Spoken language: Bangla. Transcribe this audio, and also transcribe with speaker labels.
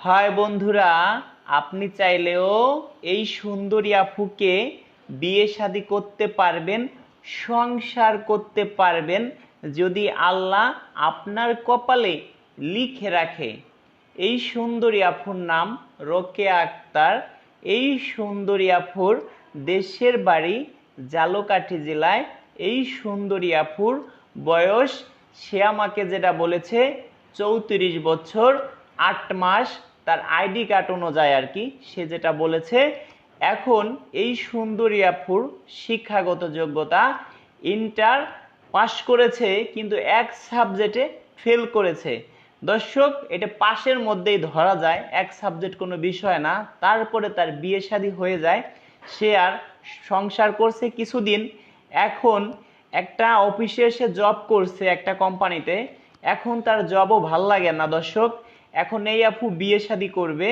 Speaker 1: হয় বন্ধুরা, আপনি চাইলেও এই সুন্দরী আফুকে বিয়ে শাদী করতে পারবেন, সংসার করতে পারবেন, যদি আল্লাহ আপনার কপালে লিখে রাখে। এই সুন্দরী আফুর নাম রোকেয়া আক্তার। এই সুন্দরী আফুর দেশের বাড়ি জালকাঠি জেলায়। এই সুন্দরী আফুর বয়স, সে আমাকে যেটা বলেছে, চৌত্রিশ বছর, আট মাস তার আইডি কার্ড অনুযায়ী আর কি, সে যেটা বলেছে, এখন এই সুন্দরী আফুর শিক্ষাগত যোগ্যতা ইন্টার পাশ করেছে, কিন্তু এক সাবজেক্টে ফেল করেছে। দর্শক, এটা পাশের মধ্যেই ধরা যায়, এক সাবজেক্ট কোনো বিষয় না, তারপরে তার বিয়ে শাদী হয়ে যায়, সে আর সংসার করছে কিছুদিন। এখন একটা অফিসে এসে জব করছে একটা কোম্পানিতে এখন তার জবও ভালো লাগে না দর্শক। এখন এই আপু বিয়ে শাদী করবে